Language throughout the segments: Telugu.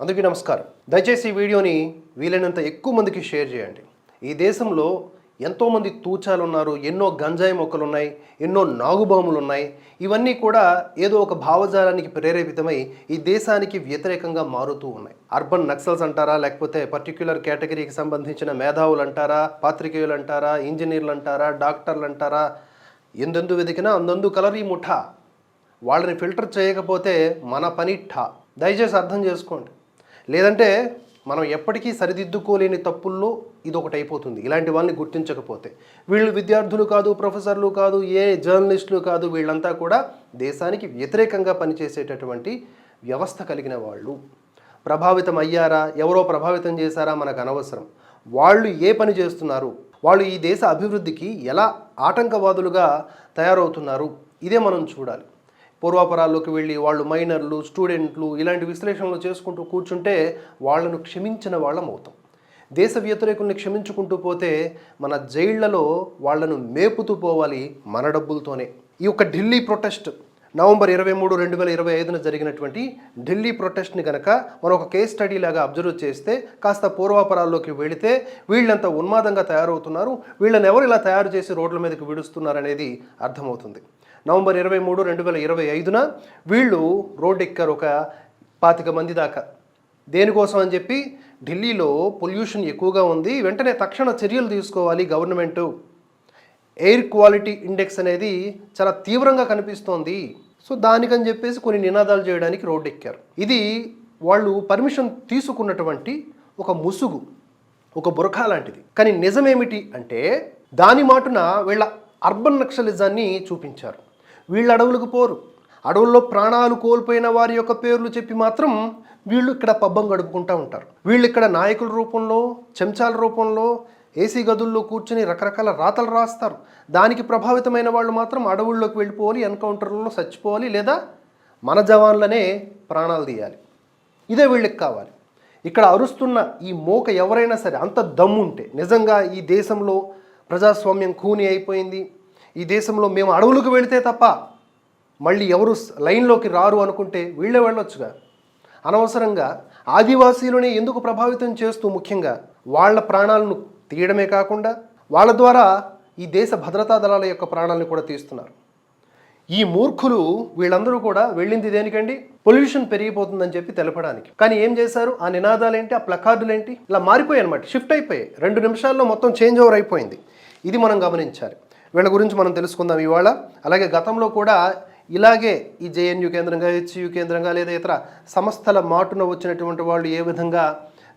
అందుకే నమస్కారం. దయచేసి ఈ వీడియోని వీలైనంత ఎక్కువ మందికి షేర్ చేయండి. ఈ దేశంలో ఎంతోమంది తూచాలు ఉన్నారు ఎన్నో గంజాయి మొక్కలు ఉన్నాయి ఎన్నో నాగుబాములు ఉన్నాయి ఇవన్నీ కూడా ఏదో ఒక భావజాలానికి ప్రేరేపితమై ఈ దేశానికి వ్యతిరేకంగా మారుతూ ఉన్నాయి. అర్బన్ నక్సల్స్ అంటారా లేకపోతే పర్టిక్యులర్ కేటగిరీకి సంబంధించిన మేధావులు అంటారా పాత్రికేయులు అంటారా ఇంజనీర్లు అంటారా డాక్టర్లు అంటారా ఎందెందు వెతికినా అందందు కలర్ ఈ ముఠా. వాళ్ళని ఫిల్టర్ చేయకపోతే మన పని ఠా. దయచేసి అర్థం చేసుకోండి. లేదంటే మనం ఎప్పటికీ సరిదిద్దుకోలేని తప్పుల్లో ఇది ఒకటి అయిపోతుంది. ఇలాంటి వాళ్ళని గుర్తించకపోతే. వీళ్ళు విద్యార్థులు కాదు ప్రొఫెసర్లు కాదు ఏ జర్నలిస్టులు కాదు వీళ్ళంతా కూడా దేశానికి వ్యతిరేకంగా పనిచేసేటటువంటి వ్యవస్థ కలిగిన వాళ్ళు. ప్రభావితం అయ్యారా? ఎవరో ప్రభావితం చేశారా? మనకు అనవసరం. వాళ్ళు ఏ పని చేస్తున్నారు? వాళ్ళు ఈ దేశ అభివృద్ధికి ఎలా ఆటంకవాదులుగా తయారవుతున్నారు? ఇదే మనం చూడాలి. పూర్వాపరాల్లోకి వెళ్ళి వాళ్ళు మైనర్లు స్టూడెంట్లు ఇలాంటి విశ్లేషణలు చేసుకుంటూ కూర్చుంటే వాళ్ళను క్షమించిన వాళ్ళం అవుతాం. దేశ వ్యతిరేకుల్ని క్షమించుకుంటూ పోతే మన జైళ్ళలో వాళ్ళను మేపుతూ పోవాలి మన డబ్బులతోనే. ఈ యొక్క ఢిల్లీ ప్రొటెస్ట్ నవంబర్ ఇరవై మూడు రెండు వేల ఇరవై ఐదున జరిగినటువంటి ఢిల్లీ ప్రొటెస్ట్ని కనుక మనం ఒక కేస్ స్టడీ లాగా అబ్జర్వ్ చేస్తే కాస్త పూర్వాపరాల్లోకి వెళితే వీళ్ళంత ఉన్మాదంగా తయారవుతున్నారు. వీళ్ళని ఎవరు ఇలా తయారు చేసి రోడ్ల మీదకి విడుస్తున్నారనేది అర్థమవుతుంది. నవంబర్ ఇరవై మూడు రెండు వేల ఇరవై ఐదున వీళ్ళు రోడ్డు ఎక్కారు ఒక పాతిక మంది దాకా. దేనికోసం అని చెప్పి ఢిల్లీలో పొల్యూషన్ ఎక్కువగా ఉంది. వెంటనే తక్షణ చర్యలు తీసుకోవాలి గవర్నమెంటు. ఎయిర్ క్వాలిటీ ఇండెక్స్ అనేది చాలా తీవ్రంగా కనిపిస్తోంది. సో దానికని చెప్పేసి కొన్ని నినాదాలు చేయడానికి రోడ్డు ఎక్కారు ఇది వాళ్ళు పర్మిషన్ తీసుకున్నటువంటి ఒక ముసుగు ఒక బురఖా లాంటిది. కానీ నిజమేమిటి అంటే దాని మాటున వీళ్ళ అర్బన్ నక్సలిజాన్ని చూపించారు. వీళ్ళు అడవులకు పోరు. అడవుల్లో ప్రాణాలు కోల్పోయిన వారి యొక్క పేర్లు చెప్పి మాత్రం వీళ్ళు ఇక్కడ పబ్బం గడుపుకుంటూ ఉంటారు. వీళ్ళు ఇక్కడ నాయకుల రూపంలో చెంచాల రూపంలో ఏసీ గదుల్లో కూర్చుని రకరకాల రాతలు రాస్తారు. దానికి ప్రభావితమైన వాళ్ళు మాత్రం అడవుల్లోకి వెళ్ళిపోవాలి ఎన్కౌంటర్లలో చచ్చిపోవాలి లేదా మన జవాన్లనే ప్రాణాలు తీయాలి. ఇదే వీళ్ళకి కావాలి. ఇక్కడ అరుస్తున్న ఈ మోక ఎవరైనా సరే అంత దమ్ముంటే నిజంగా ఈ దేశంలో ప్రజాస్వామ్యం కూని అయిపోయింది. ఈ దేశంలో మేము అడవులకు వెళితే తప్ప మళ్ళీ ఎవరు లైన్లోకి రారు అనుకుంటే వీళ్ళే వెళ్ళొచ్చుగా. అనవసరంగా ఆదివాసీలని ఎందుకు ప్రభావితం చేస్తూ ముఖ్యంగా వాళ్ళ ప్రాణాలను తీయడమే కాకుండా వాళ్ళ ద్వారా ఈ దేశ భద్రతా దళాల యొక్క ప్రాణాలను కూడా తీస్తున్నారు. ఈ మూర్ఖులు వీళ్ళందరూ కూడా వెళ్ళింది దేనికండి? పొల్యూషన్ పెరిగిపోతుందని చెప్పి తెలపడానికి. కానీ ఏం చేశారు? ఆ నినాదాలేంటి? ఆ ప్లకార్డులేంటి? ఇలా మారిపోయాయి అనమాట షిఫ్ట్ అయిపోయాయి. రెండు నిమిషాల్లో మొత్తం చేంజ్ ఓవర్ అయిపోయింది. ఇది మనం గమనించాలి. వీళ్ళ గురించి మనం తెలుసుకుందాం ఇవాళ. అలాగే గతంలో కూడా ఇలాగే ఈ జేఎన్యు కేంద్రంగా హెచ్యు కేంద్రంగా లేదా ఇతర సంస్థల మాటున వచ్చినటువంటి వాళ్ళు ఏ విధంగా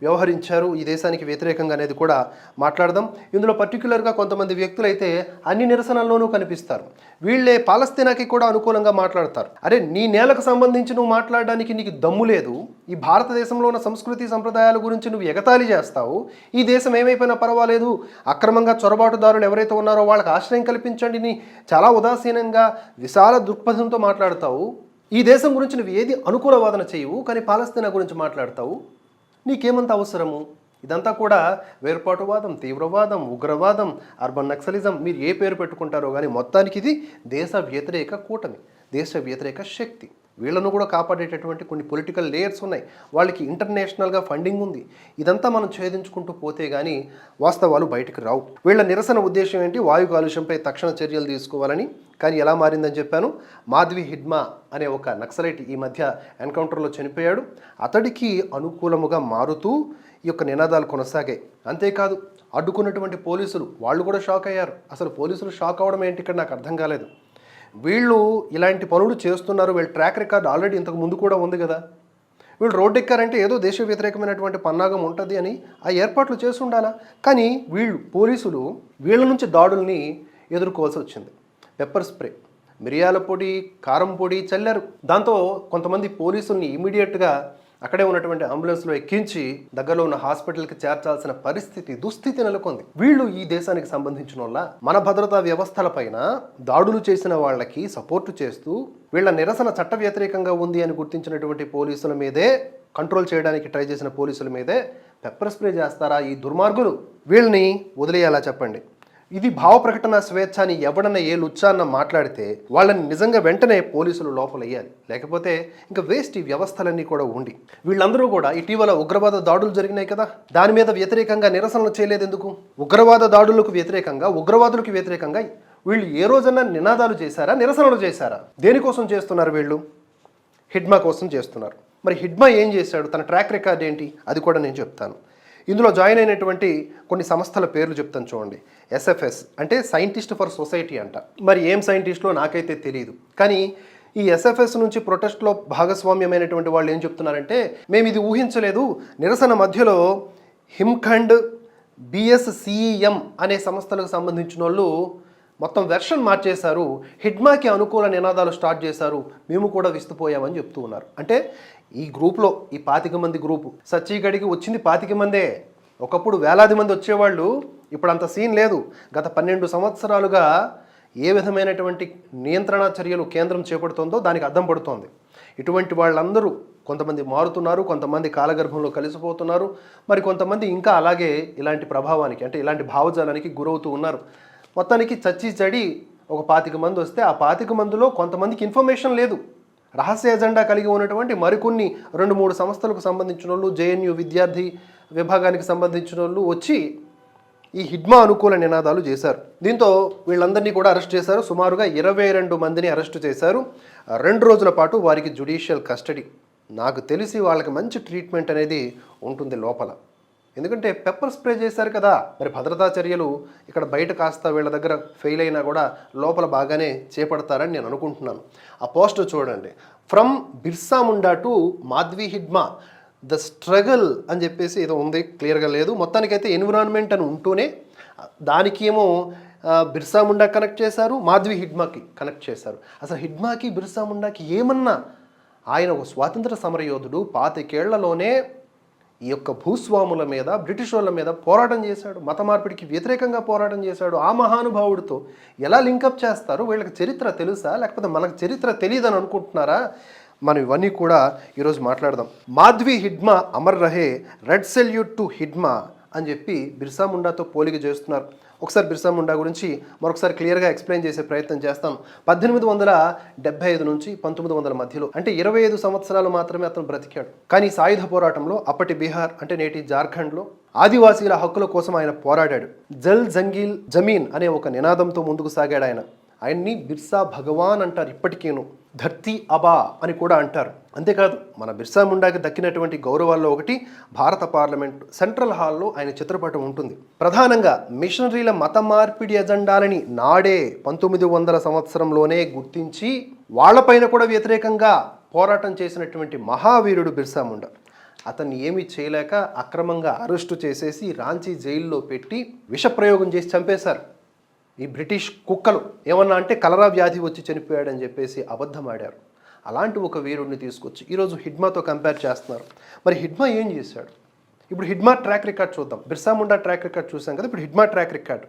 వ్యవహరించారు. ఈ దేశానికి వ్యతిరేకంగా అనేది కూడా మాట్లాడదాం. ఇందులో పర్టికులర్గా కొంతమంది వ్యక్తులు అయితే అన్ని నిరసనల్లోనూ కనిపిస్తారు. వీళ్ళే పాలస్తీనాకి కూడా అనుకూలంగా మాట్లాడతారు. అరే నీ నేలకు సంబంధించి నువ్వు మాట్లాడడానికి నీకు దమ్ము లేదు. ఈ భారతదేశంలో ఉన్న సంస్కృతి సంప్రదాయాల గురించి నువ్వు ఎగతాళి చేస్తావు. ఈ దేశం ఏమైపోయినా పర్వాలేదు. అక్రమంగా చొరబాటుదారులు ఎవరైతే ఉన్నారో వాళ్ళకి ఆశ్రయం కల్పించండి నీ చాలా ఉదాసీనంగా విశాల దృక్పథంతో మాట్లాడతావు. ఈ దేశం గురించి నువ్వు ఏది అనుకూల వాదన చేయవు. కానీ పాలస్తీనా గురించి మాట్లాడతావు. నీకేమంత అవసరము? ఇదంతా కూడా వేర్పాటువాదం తీవ్రవాదం ఉగ్రవాదం అర్బన్ నక్సలిజం. మీరు ఏ పేరు పెట్టుకుంటారో కానీ మొత్తానికి ఇది దేశ వ్యతిరేక కూటమి దేశ వ్యతిరేక శక్తి. వీళ్ళను కూడా కాపాడేటటువంటి కొన్ని పొలిటికల్ లేయర్స్ ఉన్నాయి. వాళ్ళకి ఇంటర్నేషనల్గా ఫండింగ్ ఉంది. ఇదంతా మనం ఛేదించుకుంటూ పోతే కానీ వాస్తవాలు బయటకు రావు. వీళ్ళ నిరసన ఉద్దేశం ఏంటి? వాయు కాలుష్యంపై తక్షణ చర్యలు తీసుకోవాలని. కానీ ఎలా మారిందని చెప్పాను? మాధవి హిడ్మా అనే ఒక నక్సలైట్ ఈ మధ్య ఎన్కౌంటర్లో చనిపోయాడు. అతడికి అనుకూలముగా మారుతూ ఈ యొక్క నినాదాలు కొనసాగాయి. అంతేకాదు అడ్డుకున్నటువంటి పోలీసులు వాళ్ళు కూడా షాక్ అయ్యారు. అసలు పోలీసులు షాక్ అవ్వడం ఏంటి? ఇక్కడ నాకు అర్థం కాలేదు. వీళ్ళు ఇలాంటి పనులు చేస్తున్నారు వీళ్ళ ట్రాక్ రికార్డ్ ఆల్రెడీ ఇంతకు ముందు కూడా ఉంది కదా. వీళ్ళు రోడ్డు ఎక్కారంటే ఏదో దేశ వ్యతిరేకమైనటువంటి పన్నాగం ఉంటుంది అని ఆ ఏర్పాట్లు చేసి ఉండాలా కానీ వీళ్ళు పోలీసులు వీళ్ళ నుంచి దాడుల్ని ఎదుర్కోవాల్సి వచ్చింది. పెప్పర్ స్ప్రే మిరియాల పొడి కారం పొడి చల్లారు. దాంతో కొంతమంది పోలీసుల్ని ఇమీడియట్గా అక్కడే ఉన్నటువంటి అంబులెన్స్లో ఎక్కించి దగ్గరలో ఉన్న హాస్పిటల్కి చేర్చాల్సిన పరిస్థితి దుస్థితి నెలకొంది. వీళ్ళు ఈ దేశానికి సంబంధించిన వాళ్ళ మన భద్రతా వ్యవస్థలపైన దాడులు చేసిన వాళ్ళకి సపోర్టు చేస్తూ వీళ్ళ నిరసన చట్ట వ్యతిరేకంగా ఉంది అని గుర్తించినటువంటి పోలీసుల మీదే కంట్రోల్ చేయడానికి ట్రై చేసిన పోలీసుల మీదే పెప్పర్ స్ప్రే చేస్తారా ఈ దుర్మార్గులు? వీళ్ళని వదిలేయాలా చెప్పండి. ఇది భావ ప్రకటన స్వేచ్ఛ అని ఎవడన్నా ఏ లుచ్చాన్న మాట్లాడితే వాళ్ళని నిజంగా వెంటనే పోలీసులు లోపలయ్యాలి లేకపోతే ఇంకా వేస్ట్ ఈ వ్యవస్థలన్నీ కూడా ఉండి. వీళ్ళందరూ కూడా ఇటీవల ఉగ్రవాద దాడులు జరిగినాయి కదా? దాని మీద వ్యతిరేకంగా నిరసనలు చేయలేదు ఎందుకు ఉగ్రవాద దాడులకు వ్యతిరేకంగా ఉగ్రవాదులకు వ్యతిరేకంగా వీళ్ళు ఏ రోజన్నా నినాదాలు చేశారా నిరసనలు చేశారా? దేనికోసం చేస్తున్నారు వీళ్ళు? హిడ్మా కోసం చేస్తున్నారు. మరి హిడ్మా ఏం చేశాడు? తన ట్రాక్ రికార్డ్ ఏంటి? అది కూడా నేను చెప్తాను. ఇందులో జాయిన్ అయినటువంటి కొన్ని సంస్థల పేర్లు చెప్తాను చూడండి. ఎస్ఎఫ్ఎస్ అంటే సైంటిస్ట్ ఫర్ సొసైటీ అంట. మరి ఏం సైంటిస్ట్లో నాకైతే తెలియదు కానీ ఈ ఎస్ఎఫ్ఎస్ నుంచి ప్రొటెస్ట్లో భాగస్వామ్యమైనటువంటి వాళ్ళు ఏం చెప్తున్నారంటే మేము ఇది ఊహించలేదు. నిరసన మధ్యలో హిమ్ఖండ్ బిఎస్సిఈఎం అనే సంస్థలకు సంబంధించిన వాళ్ళు మొత్తం వెర్షన్ మార్చేశారు. హిడ్మాకి అనుకూల నినాదాలు స్టార్ట్ చేశారు. మేము కూడా విస్తుపోయామని చెప్తూ ఉన్నారు. అంటే ఈ గ్రూప్లో ఈ పాతిక మంది గ్రూపు సచ్చిగడికి వచ్చింది పాతిక మందే. ఒకప్పుడు వేలాది మంది వచ్చేవాళ్ళు. ఇప్పుడు అంత సీన్ లేదు. గత పన్నెండు సంవత్సరాలుగా ఏ విధమైనటువంటి నియంత్రణ చర్యలు కేంద్రం చేపడుతుందో దానికి అద్దం పడుతోంది. ఇటువంటి వాళ్ళందరూ కొంతమంది మారుతున్నారు కొంతమంది కాలగర్భంలో కలిసిపోతున్నారు. మరి కొంతమంది ఇంకా అలాగే ఇలాంటి ప్రభావానికి అంటే ఇలాంటి భావజాలానికి గురవుతూ ఉన్నారు. మొత్తానికి చచ్చి చడి ఒక పాతిక మంది వస్తే ఆ పాతిక మందిలో కొంతమందికి ఇన్ఫర్మేషన్ లేదు. రహస్య ఎజెండా కలిగి ఉన్నటువంటి మరికొన్ని రెండు మూడు సంస్థలకు సంబంధించిన వాళ్ళు జేఎన్యు విద్యార్థి విభాగానికి సంబంధించిన వాళ్ళు వచ్చి ఈ హిడ్మా అనుకూల నినాదాలు చేశారు. దీంతో వీళ్ళందరినీ కూడా అరెస్ట్ చేశారు. సుమారుగా ఇరవై రెండు మందిని అరెస్ట్ చేశారు. రెండు రోజుల పాటు వారికి జుడిషియల్ కస్టడీ. నాకు తెలిసి వాళ్ళకి మంచి ట్రీట్మెంట్ అనేది ఉంటుంది లోపల. ఎందుకంటే పెప్పర్ స్ప్రే చేశారు కదా. మరి భద్రతా చర్యలు ఇక్కడ బయట కాస్త వీళ్ళ దగ్గర ఫెయిల్ అయినా కూడా లోపల బాగానే చేపడతారని నేను అనుకుంటున్నాను. ఆ పోస్టర్ చూడండి. From Birsa Munda to Madhvi Hidma the struggle అని చెప్పేసి ఏదో ఉంది క్లియర్గా లేదు. మొత్తానికైతే ఎన్విరాన్మెంట్ అని ఉంటూనే దానికి ఏమో బిర్సా ముండా కనెక్ట్ చేశారు మాధ్వి హిడ్మాకి కనెక్ట్ చేశారు. అసలు హిడ్మాకి బిర్సా ముండాకి ఏమన్నా ఆయన ఒక స్వాతంత్ర సమరయోధుడు పాతికేళ్ళలోనే ఈ యొక్క భూస్వాముల మీద బ్రిటిష్ వాళ్ళ మీద పోరాటం చేశాడు. మత మార్పిడికి వ్యతిరేకంగా పోరాటం చేశాడు. ఆ మహానుభావుడితో ఎలా లింకప్ చేస్తారు? వీళ్ళకి చరిత్ర తెలుసా? లేకపోతే మనకు చరిత్ర తెలియదని అనుకుంటున్నారా? మనం ఇవన్నీ కూడా ఈరోజు మాట్లాడదాం. మాధ్వి హిడ్మా అమర్ రహే రెడ్ సెల్యూట్ టు హిడ్మా అని చెప్పి బిర్సా ముండాతో పోలిక చేస్తున్నారు. ఒకసారి బిర్సా ముండా గురించి మరొకసారి క్లియర్గా ఎక్స్ప్లెయిన్ చేసే ప్రయత్నం చేస్తాను పద్దెనిమిది వందల డెబ్బై ఐదు నుంచి పంతొమ్మిది వందల మధ్యలో అంటే ఇరవై ఐదు సంవత్సరాలు మాత్రమే అతను బ్రతికాడు. కానీ సాయుధ పోరాటంలో అప్పటి బీహార్ అంటే నేటి జార్ఖండ్లో ఆదివాసీల హక్కుల కోసం ఆయన పోరాడాడు. జల్ జంగీల్ జమీన్ అనే ఒక నినాదంతో ముందుకు సాగాడు ఆయన. ఆయన్ని బిర్సా భగవాన్ అంటారు ఇప్పటికేను. ధర్తీ అబా అని కూడా అంటారు. అంతేకాదు మన బిర్సా ముండాకి దక్కినటువంటి గౌరవాల్లో ఒకటి భారత పార్లమెంట్ సెంట్రల్ హాల్లో ఆయన చిత్రపటం ఉంటుంది. ప్రధానంగా మిషనరీల మత మార్పిడి ఎజెండాలని నాడే పంతొమ్మిది వందల సంవత్సరంలోనే గుర్తించి వాళ్ళపైన కూడా వ్యతిరేకంగా పోరాటం చేసినటువంటి మహావీరుడు బిర్సా ముండా. అతన్ని ఏమీ చేయలేక అక్రమంగా అరెస్టు చేసేసి రాంచీ జైల్లో పెట్టి విషప్రయోగం చేసి చంపేశారు. ఈ బ్రిటిష్ కుక్కలు ఏమన్నా అంటే కలరా వ్యాధి వచ్చి చనిపోయాడని చెప్పేసి అబద్ధం ఆడారు అలాంటి ఒక వీరుడిని తీసుకొచ్చి ఈరోజు హిడ్మాతో కంపేర్ చేస్తున్నారు. మరి హిడ్మా ఏం చేశాడు? ఇప్పుడు హిడ్మా ట్రాక్ రికార్డ్ చూద్దాం. బిర్సా ముండా ట్రాక్ రికార్డ్ చూసాం కదా ఇప్పుడు హిడ్మా ట్రాక్ రికార్డ్.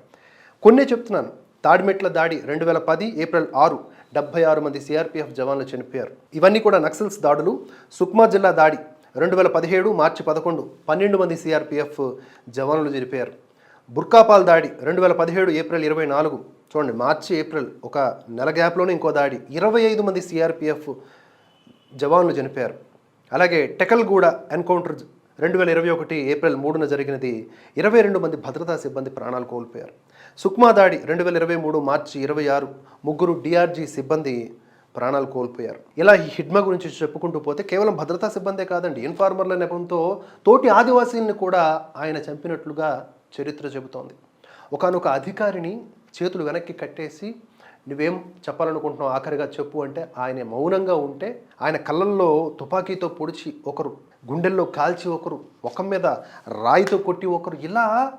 కొన్నే చెప్తున్నాను. తాడిమెట్ల దాడి రెండు వేల పది ఏప్రిల్ ఆరు డెబ్బై ఆరు మంది సిఆర్పిఎఫ్ జవాన్లు చనిపోయారు. ఇవన్నీ కూడా నక్సల్స్ దాడులు. సుక్మా జిల్లా దాడి రెండు వేల పదిహేడు మార్చి పదకొండు పన్నెండు మంది సిఆర్పిఎఫ్ జవాన్లు చనిపోయారు. బుర్కాపాల్ దాడి రెండు వేల పదిహేడు ఏప్రిల్ ఇరవై నాలుగు. చూడండి మార్చి ఏప్రిల్ ఒక నెల గ్యాప్లోనే ఇంకో దాడి. ఇరవై ఐదు మంది సిఆర్పిఎఫ్ జవాన్లు చనిపోయారు. అలాగే టెకల్గూడ ఎన్కౌంటర్ రెండు వేల ఇరవై ఒకటి ఏప్రిల్ మూడున జరిగినది ఇరవై రెండు మంది భద్రతా సిబ్బంది ప్రాణాలు కోల్పోయారు. సుక్మా దాడి రెండు వేల ఇరవై మూడు మార్చి ఇరవై ఆరు ముగ్గురు డిఆర్జీ సిబ్బంది ప్రాణాలు కోల్పోయారు. ఇలా ఈ హిడ్మా గురించి చెప్పుకుంటూ పోతే కేవలం భద్రతా సిబ్బందే కాదండి ఇన్ఫార్మర్ల నెపంతో తోటి ఆదివాసీల్ని కూడా ఆయన చంపినట్లుగా చరిత్ర చెబుతోంది. ఒకనొక అధికారిని చేతులు వెనక్కి కట్టేసి నువ్వేం చెప్పాలనుకుంటున్నావు ఆఖరిగా చెప్పు అంటే ఆయన మౌనంగా ఉంటే ఆయన కళ్ళల్లో తుపాకీతో పొడిచి ఒకరు గుండెల్లో కాల్చి ఒకరు ముఖం మీద రాయితో కొట్టి ఒకరు ఇలా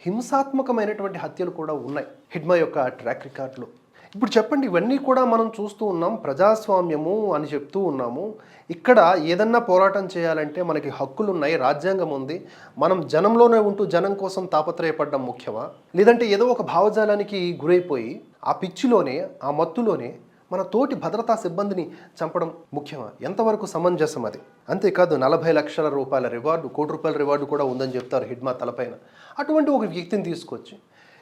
హింసాత్మకమైనటువంటి హత్యలు కూడా ఉన్నాయి. హిడ్మా యొక్క ట్రాక్ రికార్డులో. ఇప్పుడు చెప్పండి ఇవన్నీ కూడా మనం చూస్తూ ఉన్నాం ప్రజాస్వామ్యము అని చెప్తూ ఉన్నాము. ఇక్కడ ఏదన్నా పోరాటం చేయాలంటే మనకి హక్కులు ఉన్నాయి రాజ్యాంగం ఉంది. మనం జనంలోనే ఉంటూ జనం కోసం తాపత్రయపడడం ముఖ్యమా? లేదంటే ఏదో ఒక భావజాలానికి గురైపోయి ఆ పిచ్చిలోనే ఆ మత్తులోనే మన తోటి భద్రతా సిబ్బందిని చంపడం ముఖ్యమా? ఎంతవరకు సమంజసం అది? అంతేకాదు నలభై లక్షల రూపాయల రివార్డు కోటి రూపాయల రివార్డు కూడా ఉందని చెప్తారు హిడ్మా తలపైన. అటువంటి ఒక వ్యక్తిని తీసుకొచ్చి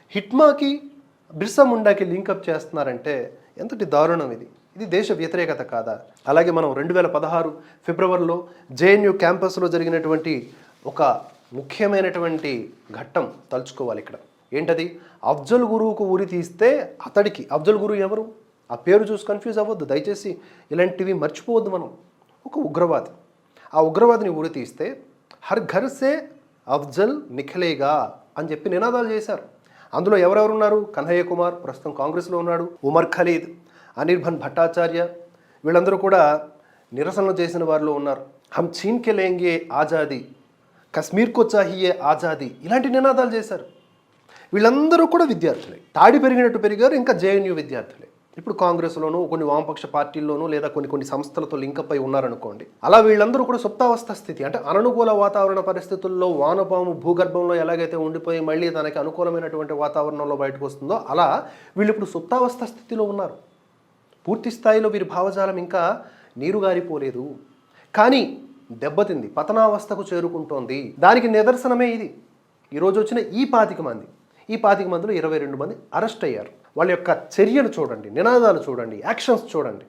హిట్మాకి బిర్సా ముండాకి లింకప్ చేస్తున్నారంటే ఎంతటి దారుణం ఇది? ఇది దేశ వ్యతిరేకత కాదా? అలాగే మనం రెండు వేల పదహారు ఫిబ్రవరిలో జేఎన్యూ క్యాంపస్లో జరిగినటువంటి ఒక ముఖ్యమైనటువంటి ఘట్టం తలుచుకోవాలి ఇక్కడ. ఏంటది? అఫ్జల్ గురువుకు ఉరి తీస్తే అతడికి. అఫ్జల్ గురువు ఎవరు? ఆ పేరు చూసి కన్ఫ్యూజ్ అవ్వద్దు. దయచేసి ఇలాంటివి మర్చిపోవద్దు మనం. ఒక ఉగ్రవాది. ఆ ఉగ్రవాదిని ఉరి తీస్తే హర్ ఘర్ సే అఫ్జల్ నిఖలేగా అని చెప్పి నినాదాలు చేశారు. అందులో ఎవరెవరు ఉన్నారు కన్హయ్య కుమార్ ప్రస్తుతం కాంగ్రెస్లో ఉన్నాడు. ఉమర్ ఖలీద్ అనిర్భన్ భట్టాచార్య. వీళ్ళందరూ కూడా నిరసనలు చేసిన వారిలో ఉన్నారు. హమ్ చీన్కే లేంగే ఆజాదీ కశ్మీర్కో చాహియే ఆజాదీ ఇలాంటి నినాదాలు చేశారు. వీళ్ళందరూ కూడా విద్యార్థులే. తాడి పెరిగినట్టు పెరిగారు ఇంకా జేఎన్యూ విద్యార్థులే. ఇప్పుడు కాంగ్రెస్లోనూ కొన్ని వామపక్ష పార్టీల్లోనూ లేదా కొన్ని కొన్ని సంస్థలతో లింకప్ అయి ఉన్నారనుకోండి అలా వీళ్ళందరూ కూడా సుప్తావస్థ స్థితి. అంటే అననుకూల వాతావరణ పరిస్థితుల్లో వానపాము భూగర్భంలో ఎలాగైతే ఉండిపోయి మళ్ళీ తనకి అనుకూలమైనటువంటి వాతావరణంలో బయటకు వస్తుందో అలా వీళ్ళు ఇప్పుడు సుప్తావస్థ స్థితిలో ఉన్నారు. పూర్తి స్థాయిలో వీరి భావజాలం ఇంకా నీరుగారిపోలేదు కానీ దెబ్బతింది పతనావస్థకు చేరుకుంటోంది. దానికి నిదర్శనమే ఇది. ఈరోజు వచ్చిన ఈ పాతిక మంది ఈ పాతిక మందిలో ఇరవై రెండు మంది అరెస్ట్ అయ్యారు. వాళ్ళ యొక్క చర్యలు చూడండి నినాదాలు చూడండి యాక్షన్స్ చూడండి.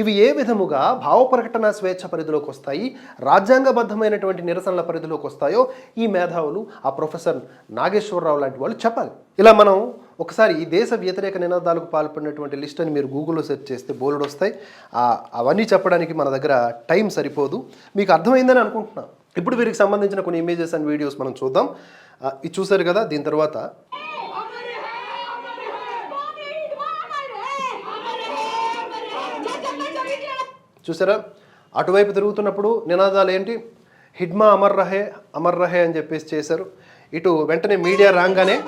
ఇవి ఏ విధముగా భావ ప్రకటన స్వేచ్ఛ పరిధిలోకి వస్తాయి రాజ్యాంగబద్ధమైనటువంటి నిరసనల పరిధిలోకి వస్తాయో ఈ మేధావులు ఆ ప్రొఫెసర్ నాగేశ్వరరావు లాంటి వాళ్ళు చెప్పాలి. ఇలా మనం ఒకసారి ఈ దేశ వ్యతిరేక నినాదాలకు పాల్పడినటువంటి లిస్ట్ అని మీరు గూగుల్లో సెర్చ్ చేస్తే బోల్డ్ వస్తాయి. అవన్నీ చెప్పడానికి మన దగ్గర టైం సరిపోదు. మీకు అర్థమైందని అనుకుంటున్నాను. ఇప్పుడు వీరికి సంబంధించిన కొన్ని ఇమేజెస్ అండ్ వీడియోస్ మనం చూద్దాం. ఇది చూశారు కదా దీని తర్వాత చూసారా? అటువైపు తిరుగుతున్నప్పుడు నినాదాలు ఏంటి? హిడ్మా అమర్ రహే అమర్ రహే అని చెప్పేసి చేశారు. ఇటు వెంటనే మీడియా రాగానే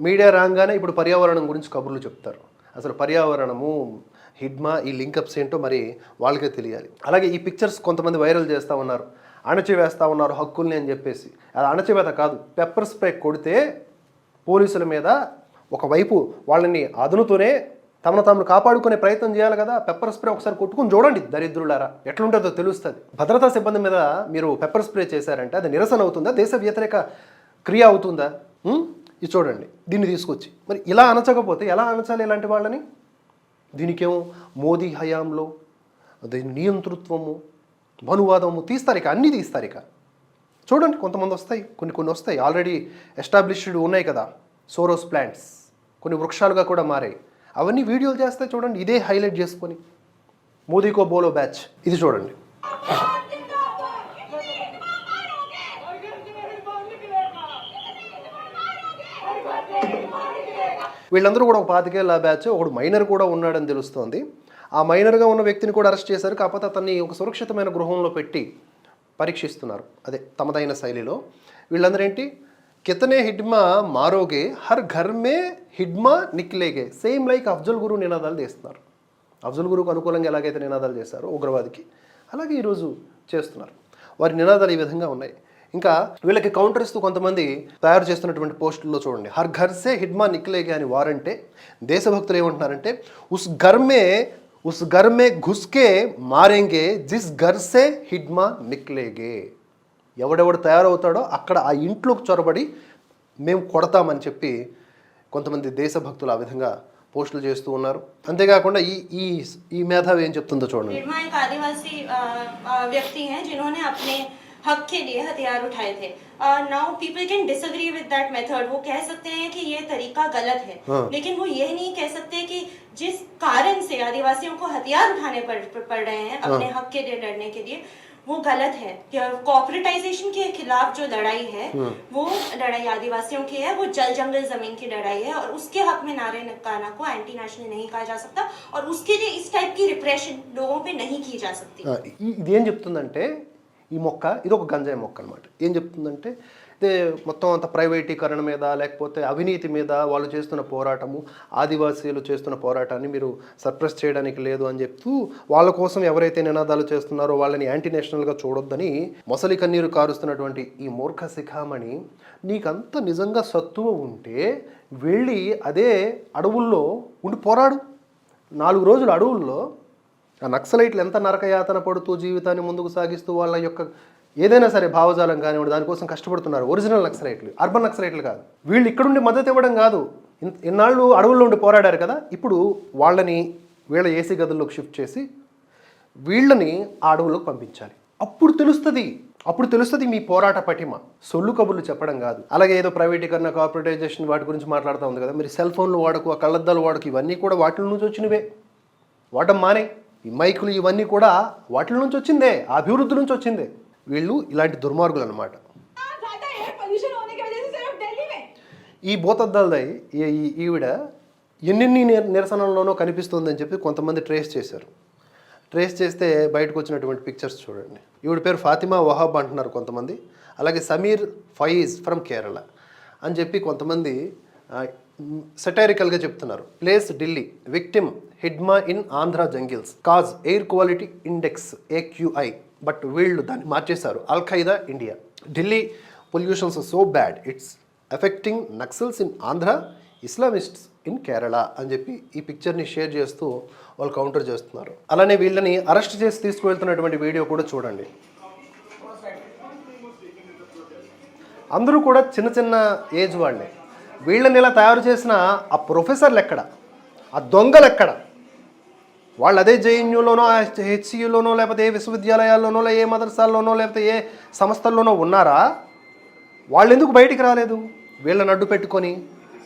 మీడియా రాగానే ఇప్పుడు పర్యావరణం గురించి కబుర్లు చెప్తారు. అసలు పర్యావరణము హిడ్మా ఈ లింకప్స్ ఏంటో మరి వాళ్ళకే తెలియాలి. అలాగే ఈ పిక్చర్స్ కొంతమంది వైరల్ చేస్తూ ఉన్నారు. అణచివేస్తూ ఉన్నారు హక్కుల్ని అని చెప్పేసి. అది అణచివేత కాదు. పెప్పర్ స్ప్రే కొడితే పోలీసుల మీద ఒకవైపు వాళ్ళని అదునుతూనే తమను తాము కాపాడుకునే ప్రయత్నం చేయాలి కదా పెప్పర్ స్ప్రే ఒకసారి కొట్టుకుని చూడండి దరిద్రులారా. ఎట్లుంటుందో తెలుస్తుంది. భద్రతా సిబ్బంది మీద మీరు పెప్పర్ స్ప్రే చేశారంటే అది నిరసన అవుతుందా దేశ వ్యతిరేక క్రియ అవుతుందా? ఇది చూడండి. దీన్ని తీసుకొచ్చి. మరి ఇలా అనచకపోతే ఎలా అనచాలి ఇలాంటి వాళ్ళని? దీనికేమో మోదీ హయాంలో దీని నియంతృత్వము మనువాదము తీస్తారు ఇక అన్నీ తీస్తారు ఇక చూడండి కొంతమంది వస్తాయి కొన్ని కొన్ని వస్తాయి. ఆల్రెడీ ఎస్టాబ్లిష్డ్ ఉన్నాయి కదా సోరోస్ ప్లాంట్స్ కొన్ని వృక్షాలుగా కూడా మారాయి. అవన్నీ వీడియోలు చేస్తే చూడండి ఇదే హైలైట్ చేసుకొని. మోదీకో బోలో బ్యాచ్ ఇది చూడండి. వీళ్ళందరూ కూడా ఒక పాతికేళ్ళ బ్యాచ్ ఒకడు మైనర్ కూడా ఉన్నాడని తెలుస్తోంది. ఆ మైనర్గా ఉన్న వ్యక్తిని కూడా అరెస్ట్ చేశారు కాకపోతే అతన్ని ఒక సురక్షితమైన గృహంలో పెట్టి పరీక్షిస్తున్నారు. అదే తమదైన శైలిలో. వీళ్ళందరూ ఏంటి కితనే హిడ్మా మారోగే హర్ ఘర్ మే హిడ్మా నిక్లేగే. సేమ్ లైక్ అఫ్జల్ గురు నినాదాలు చేస్తున్నారు. అఫ్జల్ గురుకు అనుకూలంగా ఎలాగైతే నినాదాలు చేశారో ఉగ్రవాదికి అలాగే ఈరోజు చేస్తున్నారు. వారి నినాదాలు ఈ విధంగా ఉన్నాయి. ఇంకా వీళ్ళకి కౌంటర్ ఇస్తూ కొంతమంది తయారు చేస్తున్నటువంటి పోస్టుల్లో చూడండి. హర్ ఘర్ సే హిడ్మా నిక్లేగే అని వారంటే దేశభక్తులు ఏమంటున్నారంటే ఉస్ ఘర్ మే ఉస్ ఘర్ మే ఘుస్కే మారేంగే జిస్ ఘర్ సే హిడ్మా నిక్లేగే. ఎవడెవడు తయారవుతాడో అక్కడ ఆ ఇంట్లోకి చొరబడి మేము కొడతామని చెప్పి కొంతమంది దేశభక్తులు ఆ విధంగా పోస్టులు చేస్తూ ఉన్నారు అంతేకాకుండా ఈ ఈ ఈ మేధావి ఏం చెప్తుందో చూడండి निर्मा एक आदिवासी अ, अ, व्यक्ति हैं जिन्होंने अपने हक के लिए हथियार उठाए थे now people can disagree with that method वो कह सकते हैं कि ये तरीका गलत है हाँ। लेकिन वो ये नहीं कह सकते कि जिस कारण से आदिवासियों को हथियार उठाने पड़ पड़ रहे हैं अपने हाँ। हक के लिए लड़ने के लिए वो गलत है कॉपरेटाइजेशन के खिलाफ जो लड़ाई है हाँ। वो लड़ाई आदिवासियों की है वो जल जंगल जमीन की लड़ाई है और उसके हक में नारे नकाना को एंटी नेशनल नहीं कहा जा सकता और उसके लिए इस टाइप की रिप्रेशन लोगों पे नहीं की जा सकती ఆ, ఈ- ఇది ఏం చెప్తుందంటే ఈ మొక్క ఇది ఒక గంజాయి మొక్క అనమాట ఏం చెప్తుందంటే అయితే మొత్తం అంత ప్రైవేటీకరణ మీద లేకపోతే అవినీతి మీద వాళ్ళు చేస్తున్న పోరాటము ఆదివాసీలు చేస్తున్న పోరాటాన్ని మీరు సర్ప్రెస్ చేయడానికి లేదు అని చెప్తూ వాళ్ళ కోసం ఎవరైతే నినాదాలు చేస్తున్నారో వాళ్ళని యాంటీ నేషనల్గా చూడొద్దని మొసలి కన్నీరు కారుస్తున్నటువంటి ఈ మూర్ఖ శిఖామణి నీకంత నిజంగా సత్తువ ఉంటే వెళ్ళి అదే అడవుల్లో ఉండి పోరాడు. నాలుగు రోజులు అడవుల్లో ఆ నక్సలైట్లు ఎంత నరకయాతన పడుతూ జీవితాన్ని ముందుకు సాగిస్తూ వాళ్ళ యొక్క ఏదైనా సరే భావజాలం కానివ్వండి దానికోసం కష్టపడుతున్నారు. ఒరిజినల్ నక్సలైట్లు అర్బన్ నక్సలైట్లు కాదు. వీళ్ళు ఇక్కడుండి మద్దతు ఇవ్వడం కాదు. ఇన్- ఇన్నాళ్ళు అడవుల్లో ఉండి పోరాడారు కదా ఇప్పుడు వాళ్ళని వీళ్ళ ఏసీ గదుల్లోకి షిఫ్ట్ చేసి వీళ్ళని ఆ అడవులోకి పంపించాలి. అప్పుడు తెలుస్తుంది అప్పుడు తెలుస్తుంది మీ పోరాట పటిమ. సొల్లు కబుర్లు చెప్పడం కాదు. అలాగే ఏదో ప్రైవేటీకరణ కార్పొరేటైజేషన్ వాటి గురించి మాట్లాడుతూ ఉంది కదా. మీరు సెల్ ఫోన్లు వాడకు ఆ కళ్ళద్దాలు వాడకు ఇవన్నీ కూడా వాటి నుంచి వచ్చినవే. వాడడం మానే. ఈ మైకులు ఇవన్నీ కూడా వాటి నుంచి వచ్చిందే అభివృద్ధి నుంచి వచ్చిందే. వీళ్ళు ఇలాంటి దుర్మార్గులు అనమాట ఈ బోతద్దాలదై ఈవిడ ఎన్నెన్ని నిరసనల్లోనో కనిపిస్తుందని చెప్పి కొంతమంది ట్రేస్ చేశారు. ట్రేస్ చేస్తే బయటకు వచ్చినటువంటి పిక్చర్స్ చూడండి. ఈవిడ పేరు ఫాతిమా వహాబ్ అంటున్నారు కొంతమంది. అలాగే సమీర్ ఫయీజ్ ఫ్రమ్ కేరళ అని చెప్పి కొంతమంది సెటైరికల్గా చెప్తున్నారు. Place Delhi victim Hidma in Andhra jungles cause air quality index AQI but వీళ్ళు దాన్ని మార్చేశారు. Al Qaeda India. Delhi pollutions so bad it's affecting Naxals in Andhra Islamists in Kerala అని చెప్పి ఈ పిక్చర్ని షేర్ చేస్తూ వాళ్ళు కౌంటర్ చేస్తున్నారు. అలానే వీళ్ళని అరెస్ట్ చేసి తీసుకువెళ్తున్నటువంటి వీడియో కూడా చూడండి. అందరూ కూడా చిన్న చిన్న ఏజ్ వాళ్ళే. వీళ్ళని ఇలా తయారు చేసిన ఆ ప్రొఫెసర్లు ఎక్కడ? ఆ దొంగలు ఎక్కడ? వాళ్ళు అదే జేఎన్యూలోనో హెచ్సియులోనో లేకపోతే ఏ విశ్వవిద్యాలయాల్లోనో ఏ మదర్సాల్లోనో లేకపోతే ఏ సంస్థల్లోనో ఉన్నారా? వాళ్ళు ఎందుకు బయటికి రాలేదు? వీళ్ళని అడ్డు పెట్టుకొని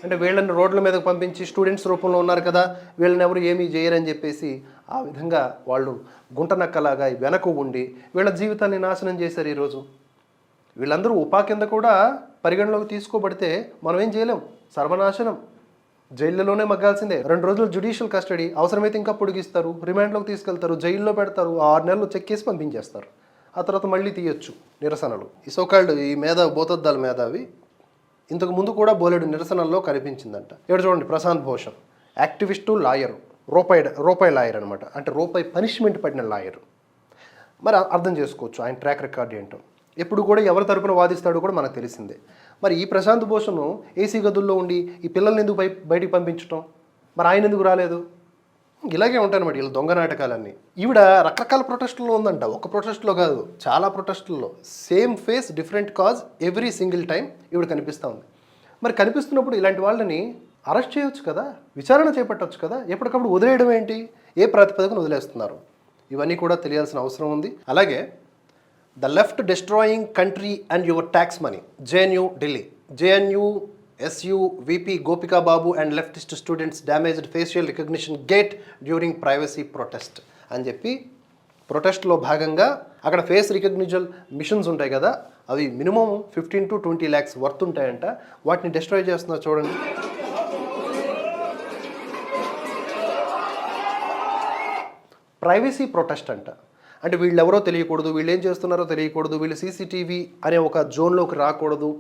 అంటే వీళ్ళని రోడ్ల మీదకి పంపించి స్టూడెంట్స్ రూపంలో ఉన్నారు కదా వీళ్ళని ఎవరు ఏమీ చేయరని చెప్పేసి ఆ విధంగా వాళ్ళు గుంటనక్కలాగా వెనక ఉండి వీళ్ళ జీవితాన్ని నాశనం చేశారు ఈరోజు. వీళ్ళందరూ ఉపా కింద కూడా పరిగణలోకి తీసుకోబడితే మనం ఏం చేయలేం? సర్వనాశనం. జైల్లోనే మగ్గాల్సిందే. రెండు రోజులు జుడిషియల్ కస్టడీ అవసరమైతే ఇంకా పొడిగిస్తారు రిమాండ్లోకి తీసుకెళ్తారు జైల్లో పెడతారు ఆరు నెలలు చెక్ చేసి పంపించేస్తారు. ఆ తర్వాత మళ్ళీ తీయొచ్చు నిరసనలు. ఈ సోకాల్డ్ ఈ మేధావి బోతద్దాల మేధావి ఇంతకు ముందు కూడా బోలెడు నిరసనల్లో కనిపించిందంట. ఇక్కడ చూడండి ప్రశాంత్ భూషణ్. Activist lawyer. రూపాయి రూపాయి లాయర్ అనమాట అంటే రూపాయి పనిష్మెంట్ పడిన లాయర్. మరి అర్థం చేసుకోవచ్చు ఆయన ట్రాక్ రికార్డ్ ఏంటో. ఎప్పుడు కూడా ఎవరి తరపున వాదిస్తాడో కూడా మనకు తెలిసిందే. మరి ఈ ప్రశాంత్ భూషణ్ ఏసీ గదుల్లో ఉండి ఈ పిల్లల్ని ఎందుకు బయ బయటికి పంపించటం? మరి ఆయన ఎందుకు రాలేదు? ఇలాగే ఉంటాయన్నమాట వీళ్ళ దొంగ నాటకాలన్నీ. ఈవిడ రకరకాల ప్రొటెస్టుల్లో ఉందంట. ఒక ప్రొటెస్ట్లో కాదు చాలా ప్రొటెస్టుల్లో. Same face different cause every single time ఈవిడ కనిపిస్తూ ఉంది. మరి కనిపిస్తున్నప్పుడు ఇలాంటి వాళ్ళని అరెస్ట్ చేయొచ్చు కదా? విచారణ చేపట్టవచ్చు కదా? ఎప్పటికప్పుడు వదిలేయడం ఏంటి ఏ ప్రాతిపదికన వదిలేస్తున్నారు? ఇవన్నీ కూడా తెలియాల్సిన అవసరం ఉంది. అలాగే the left destroying country and your tax money. JNU Delhi. JNU SU VP Gopika Babu and leftist students damaged facial recognition gate during privacy protest అని చెప్పి ప్రొటెస్ట్లో భాగంగా అక్కడ ఫేస్ రికగ్నిజల్ మిషన్స్ ఉంటాయి కదా అవి minimum fifteen to twenty lakhs worth ఉంటాయంట. వాటిని డిస్ట్రాయ్ చేస్తున్నారు చూడండి. ప్రైవసీ ప్రొటెస్ట్ అంట. అంటే వీళ్ళు ఎవరో తెలియకూడదు వీళ్ళు ఏం చేస్తున్నారో తెలియకూడదు వీళ్ళు సీసీటీవీ అనే ఒక జోన్లోకి రాకూడదు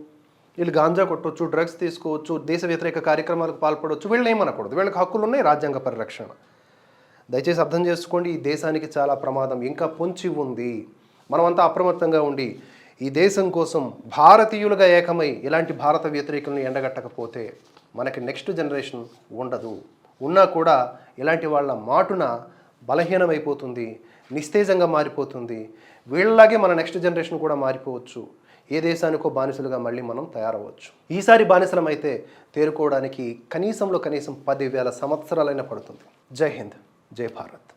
వీళ్ళు గాంజా కొట్టొచ్చు డ్రగ్స్ తీసుకోవచ్చు దేశ వ్యతిరేక కార్యక్రమాలకు పాల్పడవచ్చు వీళ్ళు ఏమనకూడదు వీళ్ళకి హక్కులు ఉన్నాయి రాజ్యాంగ పరిరక్షణ. దయచేసి అర్థం చేసుకోండి ఈ దేశానికి చాలా ప్రమాదం ఇంకా పొంచి ఉంది. మనమంతా అప్రమత్తంగా ఉండి ఈ దేశం కోసం భారతీయులుగా ఏకమై ఇలాంటి భారత వ్యతిరేకులను ఎండగట్టకపోతే మనకి నెక్స్ట్ జనరేషన్ ఉండదు. ఉన్నా కూడా ఇలాంటి వాళ్ళ మాటున బలహీనమైపోతుంది. నిస్తేజంగా మారిపోతుంది. వీళ్ళలాగే మన నెక్స్ట్ జనరేషన్ కూడా మారిపోవచ్చు. ఏ దేశానికో బానిసలుగా మళ్ళీ మనం తయారవచ్చు ఈసారి బానిసలం అయితే తేరుకోవడానికి కనీసంలో కనీసం పదివేల సంవత్సరాలైనా పడుతుంది. జై హింద్. జై భారత్.